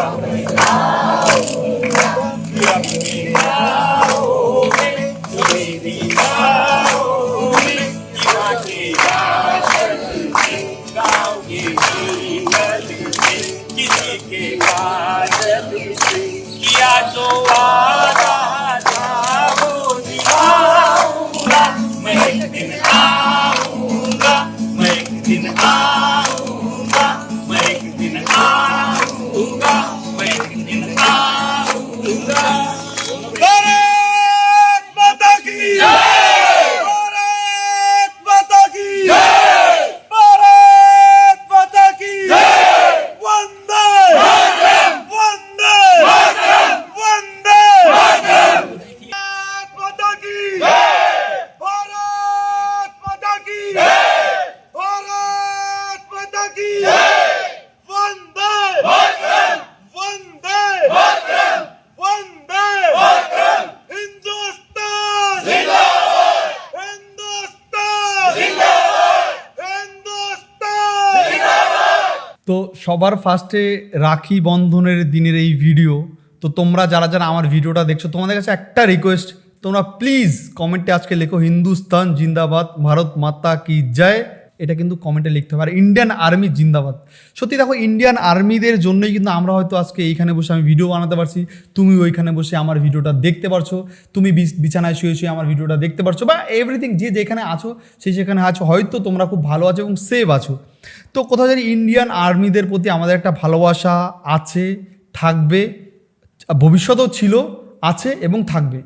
Hallelujah. সবার ফার্স্টে রাখি বন্ধনের দিনের এই ভিডিও তো তোমরা যারা যারা আমার ভিডিওটা দেখছ, তোমাদের কাছে একটা রিকোয়েস্ট তোমরা প্লিজ কমেন্টে আজকে লেখো, হিন্দুস্তান, জিন্দাবাদ, ভারত মাতা কি জয়? এটা কিন্তু কমেন্টে লিখতে হবে। আর ইন্ডিয়ান আর্মি জিন্দাবাদ। সত্যি দেখো ইন্ডিয়ান আর্মিদের জন্যই কিন্তু আমরা হয়তো আজকে এইখানে বসে আমি ভিডিও বানাতে পারছি। তুমি ওইখানে বসে আমার ভিডিওটা দেখতে পারছ। তুমি বিছ- বিছানায় শুয়ে শুয়ে আমার ভিডিওটা দেখতে পারছ। বা এভরিথিং যে যেখানে আছো সেই সেখানে আছো, হয়তো তোমরা খুব ভালো আছো এবং সেভ আছো। তো কোথাও জানি ইন্ডিয়ান আর্মিদের প্রতি আমাদের একটা ভালোবাসা আছে, থাকবে, ভবিষ্যতেও ছিল, আছে এবং থাকবে।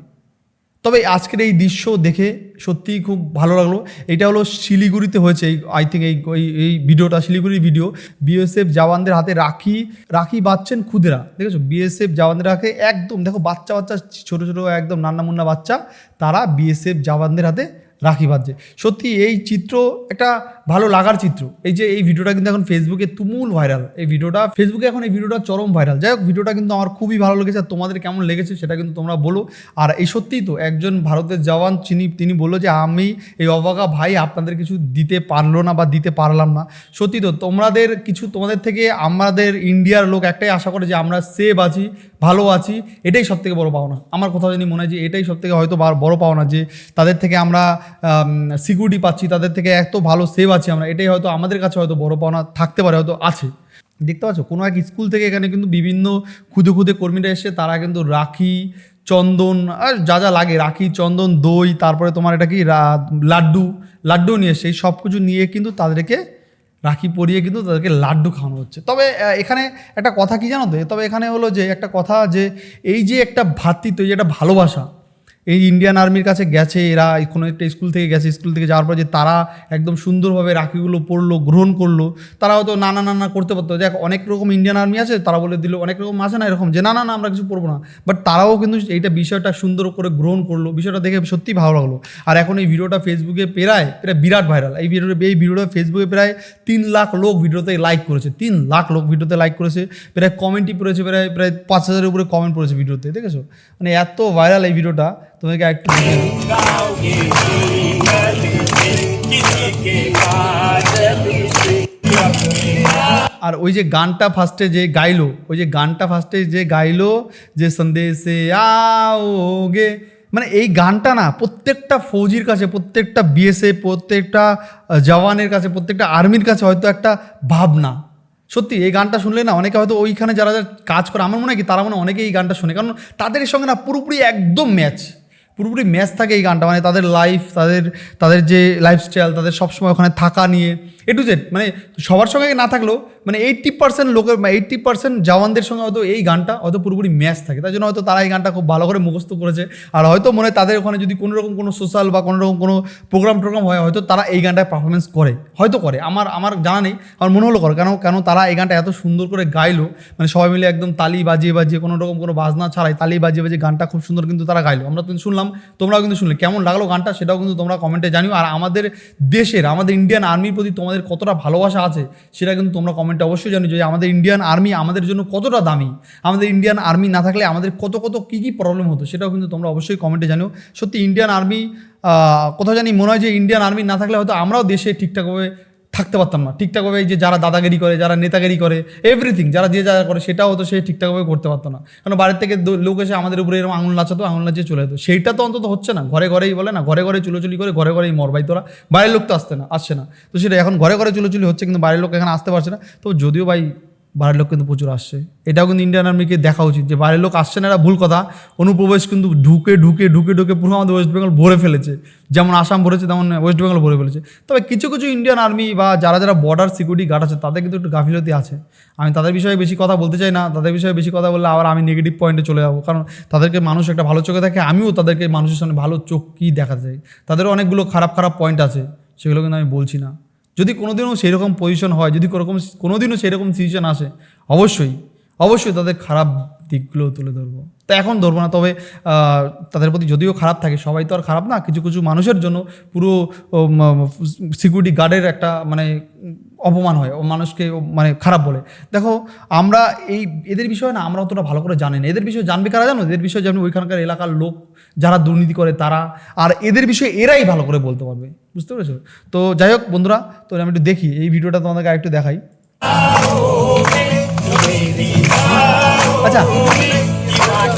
তবে আজকের এই দৃশ্য দেখে সত্যিই খুব ভালো লাগল। এটা হলো শিলিগুড়িতে হয়েছে এই আই থিঙ্ক এই, এই- ভিডিওটা, শিলিগুড়ির ভিডিও। বিএসএফ জওয়ানদের হাতে রাখি রাখি বাঁধছেন খুদেরা। দেখেছ? বিএসএফ জওয়ানদের হাতে একদম, দেখো বাচ্চা বাচ্চা ছোটো ছোটো, একদম নান্না মুন্না বাচ্চা। তারা বিএসএফ জওয়ানদের হাতে রাখি বাঁধছে। সত্যি এই চিত্র একটা ভালো লাগার চিত্র। এই যে এই ভিডিওটা কিন্তু এখন ফেসবুকে তুমুল ভাইরাল এই ভিডিওটা ফেসবুকে এখন এই ভিডিওটা চরম ভাইরাল যাই হোক, ভিডিওটা কিন্তু আমার খুবই ভালো লেগেছে। আর তোমাদের কেমন লেগেছে সেটা কিন্তু তোমরা বলো। আর এই সত্যিই তো একজন ভারতের জওয়ান তিনি তিনি বলল যে, আমি এই অবাগা ভাই আপনাদের কিছু দিতে পারল না বা দিতে পারলাম না। সত্যি তো তোমাদের কিছু, তোমাদের থেকে আমাদের ইন্ডিয়ার লোক একটাই আশা করে যে, আমরা সেভ আছি, ভালো আছি। এটাই সব থেকে বড় পাওনা। আমার কোথাও জানি মনে হয় যে, এটাই সব থেকে হয়তো বড় পাওনা যে, তাদের থেকে আমরা সিকিউরিটি পাচ্ছি, তাদের থেকে এত ভালো সেভ আছি আমরা, এটাই হয়তো আমাদের কাছে হয়তো বড় পাওনা থাকতে পারে, হয়তো আছে। দেখতে পাচ্ছ? কোনো এক স্কুল থেকে এখানে কিন্তু বিভিন্ন খুদে খুদে কর্মীরা এসে, তারা কিন্তু রাখি, চন্দন, আর যা যা লাগে, রাখি, চন্দন, দই, তারপরে তোমার এটা কি লাড্ডু লাড্ডু নিয়ে এসে, এই সব কিছু নিয়ে কিন্তু তাদেরকে রাখি পরিয়ে কিন্তু তাদেরকে লাড্ডু খাওয়ানো হচ্ছে। তবে এখানে একটা কথা কি জানো তো? তবে এখানে হলো যে, একটা কথা যে, এই যে একটা ভ্রাতৃত্ব এই যে একটা ভালোবাসা এই ইন্ডিয়ান আর্মির কাছে গেছে, এরা কোনো একটা স্কুল থেকে গেছে স্কুল থেকে যাওয়ার পর যে তারা একদম সুন্দরভাবে রাখিগুলো পড়ল গ্রহণ করল, তারা হয়তো নানা না না না করতে পারতো। দেখ, অনেক রকম ইন্ডিয়ান আর্মি আছে, তারা বলে দিল, অনেক রকম আছে না এরকম যে, না না না, আমরা কিছু পড়ব না। বাট তারাও কিন্তু এইটা বিষয়টা সুন্দর করে গ্রহণ করল, বিষয়টা দেখে সত্যি ভালো লাগল। আর এখন এই ভিডিওটা ফেসবুকে প্রায় প্রায় বিরাট ভাইরাল এই ভিডিও এই ভিডিওটা ফেসবুকে প্রায় তিন লাখ লোক ভিডিওতে লাইক করেছে, তিন লাখ লোক ভিডিওতে লাইক করেছে, প্রায় কমেন্টই পড়েছে, প্রায় প্রায় পাঁচ হাজারের উপরে কমেন্ট পড়েছে ভিডিওতে দেখেছ? মানে এত ভাইরাল এই ভিডিওটা তোমাকে আর ওই যে গানটা ফার্স্টে যে গাইলো, ওই যে গানটা ফার্স্টে যে গাইলো, যে সন্দেশে আওগে মানে এই গানটা না প্রত্যেকটা ফৌজির কাছে, প্রত্যেকটা বিএসএ প্রত্যেকটা জওয়ানের কাছে, প্রত্যেকটা আর্মির কাছে হয়তো একটা ভাবনা। সত্যি, এই গানটা শুনলে না অনেকে হয়তো ওইখানে যারা যারা কাজ করে, আমার মনে হয় কি তারা মনে অনেকেই এই গানটা শুনে। কারণ তাদের সঙ্গে না পুরোপুরি একদম ম্যাচ পুরোপুরি ম্যাচ থাকে এই গানটা মানে তাদের লাইফ তাদের তাদের যে লাইফস্টাইল তাদের সবসময় ওখানে থাকা নিয়ে এ টু জেড মানে সবার সঙ্গে না থাকলেও মানে এইট্টি পার্সেন্ট লোকের এইট্টি পার্সেন্ট জওয়ানদের সঙ্গে হয়তো এই গানটা হয়তো পুরোপুরি ম্যাচ থাকে। তাই জন্য হয়তো তারা এই গানটা খুব ভালো করে মুখস্থ করেছে। আর হয়তো মনে হয় তাদের ওখানে যদি কোনো রকম কোনো সোশ্যাল বা কোনো রকম কোনো প্রোগ্রাম টোগ্রাম হয়, হয়তো তারা এই গানটায় পারফরমেন্স করে। হয়তো করে। আমার আমার জানা নেই। আমার মনে হলো করে। কেন কেন তারা এই গানটা এত সুন্দর করে গাইলো। মানে সবাই মিলে একদম তালি বাজিয়ে বাজিয়ে কোনো রকম কোনো বাজনা ছাড়াই তালি বাজিয়ে বাজিয়ে গানটা খুব সুন্দর কিন্তু তারা গাইলো। আমরা কিন্তু শুনলাম, তোমরাও কিন্তু শুনলে। কেমন লাগল গানটা সেটাও কিন্তু তোমরা কমেন্টে জানিও। আর আমাদের দেশের, আমাদের ইন্ডিয়ান আর্মির প্রতি তোমাদের কতটা ভালোবাসা আছে, সেটা কিন্তু তোমরা কমেন্টে অবশ্যই জানি যে আমাদের ইন্ডিয়ান আর্মি আমাদের জন্য কতটা দামি। আমাদের ইন্ডিয়ান আর্মি না থাকলে আমাদের কত কত কী কী প্রবলেম হতো, সেটাও কিন্তু তোমরা অবশ্যই কমেন্টে জানিও। সত্যি ইন্ডিয়ান আর্মি কোথাও জানি মনে হয় যে ইন্ডিয়ান আর্মি না থাকলে হয়তো আমরাও দেশে ঠিকঠাকভাবে থাকতে পারতাম না। ঠিকঠাকভাবে এই যে যারা দাদাগিরি করে, যারা নেতাগিরি করে এভরিথিং যারা যে যারা করে সেটাও হতো সে ঠিকঠাকভাবে করতে পারতো না। কারণ বাড়ির থেকে লোক এসে আমাদের উপরে এরকম আঙুল নাচাতো, আঙুল নাচিয়ে চলে যেত। সেইটা তো অন্তত হচ্ছে না। ঘরে ঘরেই বলে না, ঘরে ঘরে চুলোচুলি করে, ঘরে ঘরেই মর মরবাই তোরা। বাইরের লোক তো আসতে না, আসছে না। তো সেটা এখন ঘরে ঘরে চুলোচুলি হচ্ছে, কিন্তু বাইরের লোক এখানে আসতে পারছে না। তো যদিও ভাই বাইরের লোক কিন্তু প্রচুর আসছে। এটাও কিন্তু ইন্ডিয়ান আর্মিকে দেখা উচিত যে বাইরের লোক আসছে না, এটা ভুল কথা। অনুপ্রবেশ কিন্তু ঢুকে ঢুকে ঢুকে ঢুকে পুরো আমাদের ওয়েস্ট বেঙ্গল ভরে ফেলেছে। যেমন আসাম ভরেছে, তেমন ওয়েস্ট বেঙ্গল ভরে ফেলেছে। তবে কিছু কিছু ইন্ডিয়ান আর্মি বা যারা যারা বর্ডার সিকিউরিটি গার্ড আছে, তাদের কিন্তু একটু গাফিলতি আছে। আমি তাদের বিষয়ে বেশি কথা বলতে চাই না, তাদের বিষয়ে বেশি কথা বললে আবার আমি নেগেটিভ পয়েন্টে চলে যাব। কারণ তাদেরকে মানুষ একটা ভালো চোখে দেখে, আমিও তাদেরকে মানুষের সামনে ভালো চোখ কী দেখাতে চাই? তাদেরও অনেকগুলো খারাপ খারাপ পয়েন্ট আছে, সেগুলো কিন্তু আমি বলছি না। যদি কোনোদিনও সেই রকম পজিশন হয়, যদি কোনোরকম, কোনোদিনও সেই রকম সিচুয়েশন আসে, অবশ্যই অবশ্যই তাদের খারাপ দিকগুলো তুলে ধরবো। তো এখন ধরবো না, তবে তাদের প্রতি যদিও খারাপ থাকে, সবাই তো আর খারাপ না, কিছু কিছু মানুষের জন্য পুরো সিকিউরিটি গার্ডের একটা মানে অপমান হয়, ও মানুষকে মানে খারাপ বলে। দেখো, আমরা এই, এদের বিষয়ে না আমরা অতটা ভালো করে জানি না। এদের বিষয়ে জানবে কারা জানো? এদের বিষয়ে জানবে ওইখানকার এলাকার লোক যারা দুর্নীতি করে তারা, আর এদের বিষয়ে এরাই ভালো করে বলতে পারবে। বুঝতে পেরেছ? তো যাই হোক বন্ধুরা তো আমি একটু দেখি, এই ভিডিওটা তোমাদেরকে আরেকটু দেখাই। আচ্ছা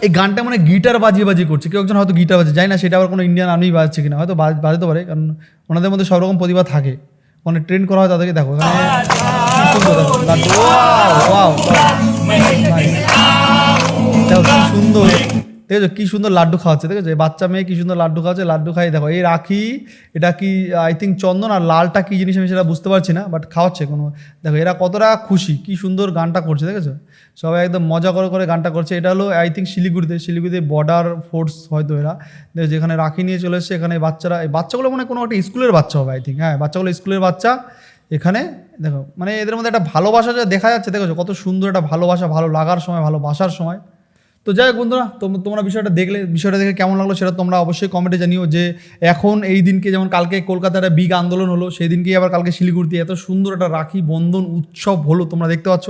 এই গানটা মানে গিটার বাজিয়ে বাজিয়ে করছে। কেউ একজন হয়তো গিটার বাজে, জানি না সেটা আবার কোনো ইন্ডিয়ান আর্মি বাজছে কিনা, হয়তো বাজ- বাজাতে পারে, কারণ ওনাদের মধ্যে সব রকম প্রতিভা থাকে। মানে ট্রেন করা হয় তাদেরকে দেখো। সুন্দর ওয়াও দেখো কি সুন্দর। দেখেছ কি সুন্দর লাড্ডু খাওয়াচ্ছে দেখেছ এই বাচ্চা মেয়ে কি সুন্দর লাড্ডু খাওয়াচ্ছে? লাড্ডু খাই, দেখো, এই রাখি, এটা কি আই থিঙ্ক চন্দন আর লালটা কি জিনিস আমি সেটা বুঝতে পারছি না বাট খাওয়াচ্ছে কোনো। দেখো, এরা কতটা খুশি, কি সুন্দর গানটা করছে দেখেছ সবাই একদম মজা করে করে গানটা করছে। এটা হলো আই থিঙ্ক শিলিগুড়িতে শিলিগুড়িতে বর্ডার ফোর্স হয়তো এরা দেখো যেখানে রাখি নিয়ে চলে এসছে, এখানে বাচ্চারা, এই বাচ্চাগুলো মানে কোনো একটা স্কুলের বাচ্চা হবে আই থিঙ্ক হ্যাঁ বাচ্চাগুলো স্কুলের বাচ্চা। এখানে, দেখো মানে এদের মধ্যে একটা ভালোবাসা যা দেখা যাচ্ছে দেখেছ কত সুন্দর একটা ভালোবাসা, ভালো লাগার সময় ভালোবাসার সময়। তো যাই হোক বন্ধুরা, তোম- তোমরা বিষয়টা দেখলে, বিষয়টা দেখে কেমন লাগল সেটা তোমরা অবশ্যই কমেন্টে জানিও যে এখন এই দিনকে যেমন কালকে কলকাতার বিগ আন্দোলন হলো, সেই দিনকেই আবার কালকে শিলিগুড়িতে এত সুন্দর একটা রাখি বন্ধন উৎসব হলো, তোমরা দেখতে পাচ্ছ।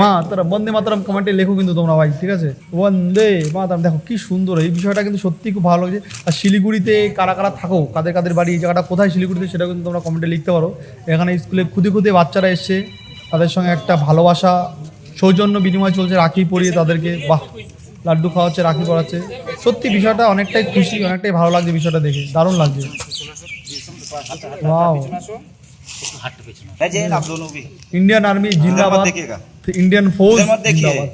মা তারা বন্দে মাতারাম কমেন্টে লেখো কিন্তু তোমরা ভাই ঠিক আছে? বন্দে মাতারাম দেখো কি সুন্দর এই বিষয়টা কিন্তু সত্যি খুব ভালো লাগছে। আর শিলিগুড়িতে কারা কারা থাকো কাদের কাদের বাড়ি এই জায়গাটা কোথায় শিলিগুড়িতে সেটা কিন্তু তোমরা কমেন্টে লিখতে পারো। এখানে স্কুলে খুদে খুদে বাচ্চারা এসছে তাদের সঙ্গে একটা ভালোবাসা সৌজন্য বিনিময় চলছে রাখি পরিয়ে তাদেরকে বাহ লাড্ডু খাওয়াচ্ছে রাখি পড়াচ্ছে সত্যি বিষয়টা অনেকটাই খুশি অনেকটাই ভালো লাগছে বিষয়টা দেখে দারুণ লাগছে। ইন্ডিয়ান আর্মি জিন্দাবাদ। ইন্ডিয়ান ফৌজ। জিন্দাবাদ।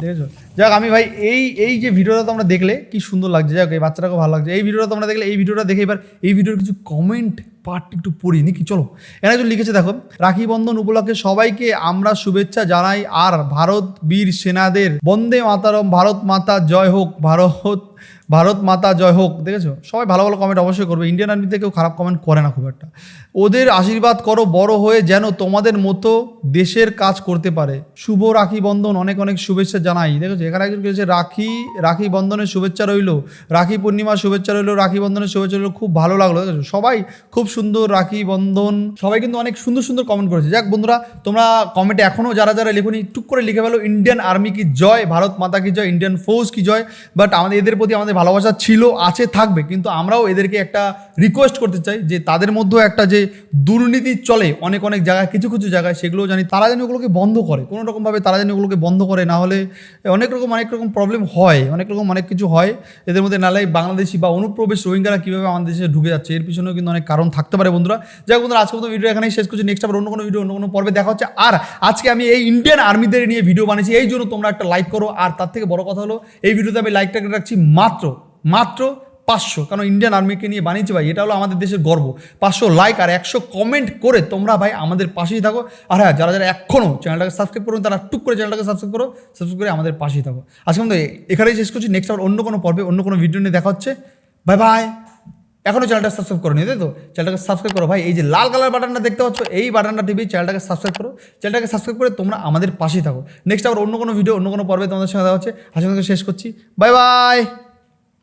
দেখেছ? যাক আমি ভাই এই এই যে ভিডিওটা তোমরা দেখলে কি সুন্দর লাগছে। যাক এই বাচ্চাটাকে ভালো লাগছে। এই ভিডিওটা তোমরা দেখলে এই ভিডিওটা দেখে এবার এই ভিডিওর কিছু কমেন্ট পার্ট একটু পড়ি নাকি? চলো। এরা একজন লিখেছে দেখো রাখি বন্ধন উপলক্ষে সবাইকে আমরা শুভেচ্ছা জানাই। আর ভারত বীর সেনাদের বন্দে মাতারম ভারত মাতা জয় হোক ভারত ভারত মাতা জয় হোক, দেখেছ? সবাই ভালো ভালো কমেন্ট অবশ্যই করবে। ইন্ডিয়ান আর্মিতে কেউ খারাপ কমেন্ট করে না খুব একটা। ওদের আশীর্বাদ করো, বড় হয়ে যেন তোমাদের মতো দেশের কাজ করতে পারে। শুভ রাখি বন্ধন, অনেক অনেক শুভেচ্ছা জানাই। দেখেছ? এখানে একজন কেছে রাখি রাখি বন্ধনের শুভেচ্ছা রইল। রাখি পূর্ণিমার শুভেচ্ছা রইল, রাখি বন্ধনের শুভেচ্ছা রইল। খুব ভালো লাগল, দেখেছ? সবাই খুব সুন্দর রাখি বন্ধন। সবাই কিন্তু অনেক সুন্দর সুন্দর কমেন্ট করেছে। যাক বন্ধুরা, তোমরা কমেন্টে এখনও যারা যারা লেখনি, টুক করে লিখে ফেলো ইন্ডিয়ান আর্মি কি জয়? ভারত মাতা কি জয়? ইন্ডিয়ান ফৌজ কি জয়? বাট আমাদের, এদের প্রতি আমাদের ভালোবাসা ছিল, আছে, থাকবে। কিন্তু আমরাও এদেরকে একটা রিকোয়েস্ট করতে চাই যে তাদের মধ্যেও একটা যে দুর্নীতি চলে অনেক অনেক জায়গায়, কিছু কিছু জায়গায় সেগুলো জানি তারা যেন ওগুলোকে বন্ধ করে। কোনো রকমভাবে তারা যেন ওগুলোকে বন্ধ করে, না হলে অনেক রকম অনেক রকম প্রবলেম হয়, অনেক রকম, অনেক কিছু হয়। এদের মধ্যে নালে বাংলাদেশি বা অনুপ্রবেশ রোহিঙ্গারা কীভাবে আমাদের দেশে ঢুকে যাচ্ছে, এর পিছনেও কিন্তু অনেক কারণ থাকতে পারে বন্ধুরা। যাই বন্ধুরা আজকে মতো ভিডিও এখানেই শেষ করছি। নেক্সট আবার অন্য কোনো ভিডিও অন্য কোনো পর্বে দেখা হচ্ছে। আর আজকে আমি এই ইন্ডিয়ান আর্মিদের নিয়ে ভিডিও বানিয়েছি। এই জন্য তোমরা একটা লাইক করো। আর তার থেকে বড় কথা হলো, এই ভিডিওতে আমি লাইকটাকে রাখছি মাত্র মাত্র পাঁচশো। কারণ ইন্ডিয়ান আর্মিকে নিয়ে বানিয়েছি ভাই, এটা হলো আমাদের দেশের গর্ব। পাঁচশো লাইক আর একশো কমেন্ট করে তোমরা ভাই আমাদের পাশেই থাকো। আর হ্যাঁ যারা যারা এখনও চ্যানেলটাকে সাবস্ক্রাইব করুন তারা টুক করে চ্যানেলটাকে সাবস্ক্রাইব করো সাবস্ক্রাইব করে আমাদের পাশেই থাকো। আজকে আমাদের এখানেই শেষ করছি নেক্সট আবার অন্য কোনো পর্বে, অন্য কোনো ভিডিও নিয়ে দেখা হচ্ছে। বাই বাই এখনও চ্যানেলটা সাবস্ক্রাইব করো নি তাই তো? চ্যানেলটাকে সাবস্ক্রাইব করো ভাই, এই যে লাল কালার বাটনটা দেখতে পাচ্ছ, এই বাটনটা টিপে চ্যানেলটাকে সাবস্ক্রাইব করো। চ্যানেলটাকে সাবস্ক্রাইব করে তোমরা আমাদের পাশেই থাকো। নেক্সট আবার অন্য কোনো ভিডিও অন্য কোনো পর্বে তোমাদের সঙ্গে দেখা হচ্ছে। আজকে শেষ করছি। Bye bye